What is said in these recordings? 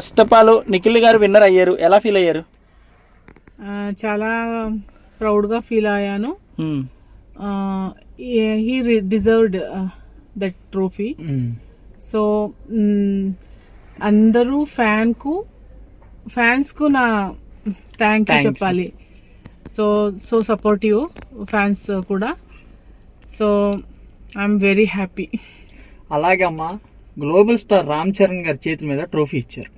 First of all Nikhil గారు winner అయ్యారు. ఎలా ఫీల్ అయ్యారు? చాలా ప్రౌడ్గా ఫీల్ అయ్యాను. He deserved that trophy so అందరూ ఫ్యాన్కు ఫ్యాన్స్కు నా థ్యాంక్. చెప్పాలి. సో సో సపోర్టివ్ ఫ్యాన్స్ కూడా. సో ఐఎమ్ వెరీ హ్యాపీ అలాగే అమ్మా. గ్లోబల్ స్టార్ రామ్ చరణ్ గారి చేతుల మీద ట్రోఫీ ఇచ్చారు.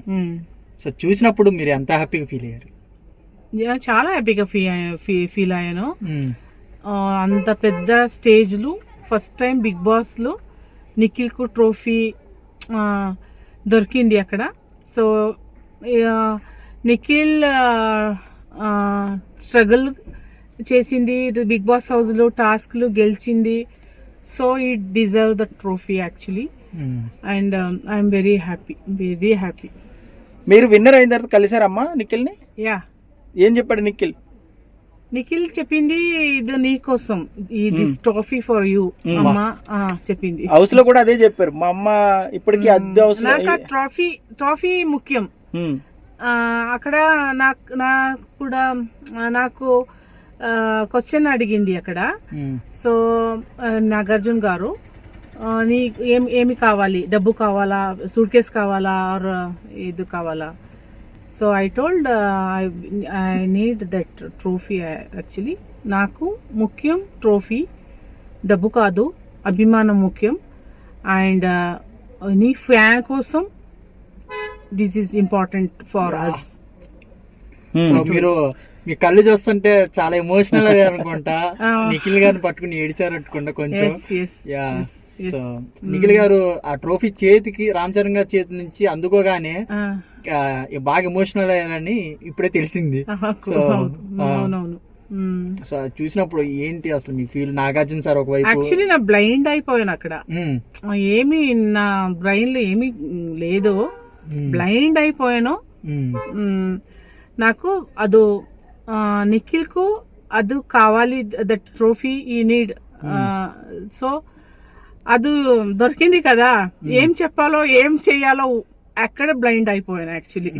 సో చూసినప్పుడు మీరు ఎంత హ్యాపీగా ఫీల్ అయ్యారు? చాలా హ్యాపీగా ఫీ ఫీల్ అయ్యాను. అంత పెద్ద స్టేజ్లు ఫస్ట్ టైం బిగ్ బాస్లో నిఖిల్కు ట్రోఫీ దొరికింది అక్కడ. సో నిఖిల్ స్ట్రగుల్ చేసింది బిగ్ బాస్ హౌస్లో టాస్క్లు గెలిచింది. So it deserve the trophy actually and I'm very happy very happy మీరు విన్నర్ అయిన తర్వాత కలిసారమ్మా నిఖిల్ని? యా ఏం చెప్పాడు నిఖిల్? నిఖిల్ చెప్పింది ఇది నీ కోసం ఈ this trophy for you Hmm. అమ్మా. చెప్పింది. హౌస్లో కూడా అదే చెప్పారు. మా అమ్మ ఇప్పటికీ అద్దె హౌస్లో నాకు ట్రోఫీ ట్రోఫీ ముఖ్యం. ఆ, అక్కడ నాకు నాకు కూడా నాకు క్వశ్చన్ అడిగింది అక్కడ. సో ఆ, నాగార్జున గారు నీ ఏం ఏమి కావాలి? డబ్బు కావాలా? సూట్ కేస్ కావాలా? ఆర్ ఇది కావాలా? So I told I need that trophy actually. నాకు ముఖ్యం ట్రోఫీ డబ్బు కాదు అభిమానం ముఖ్యం. అండ్ నీ ఫ్యాన్ కోసం this is important for us. మీరు మీ కళ్ళు చూస్తుంటే చాలా ఎమోషనల్ అయ్యారు అనుకుంటా. నిఖిల్ గారిని పట్టుకుని ఏడిచారు అనుకుంటా కొంచెం సో నిఖిల్ గారు ఆ ట్రోఫీ చేతికి రామ్ చరణ్ గారి చేతి నుంచి అందుకోగానే బాగా ఎమోషనల్ అయ్యారని ఇప్పుడే తెలిసింది. సో సో అది చూసినప్పుడు ఏంటి అసలు మీ ఫీల్ నాగార్జున సార్ ఒకవైపు. యాక్చువల్లీ నా బ్లైండ్ అయిపోయాను అక్కడ. మ్మ్. ఏమి నా బ్రెయిన్లో ఏమి లేదు. బ్లైండ్ అయిపోయాను. నాకు ಅದು నిఖిల్కు అది కావాలి దట్ ట్రోఫీ ఈ నీడ్. సో అది దొరికింది కదా. ఏం చెప్పాలో ఏం చెయ్యాలో అక్కడ బ్లైండ్ అయిపోయాను యాక్చువల్లీ.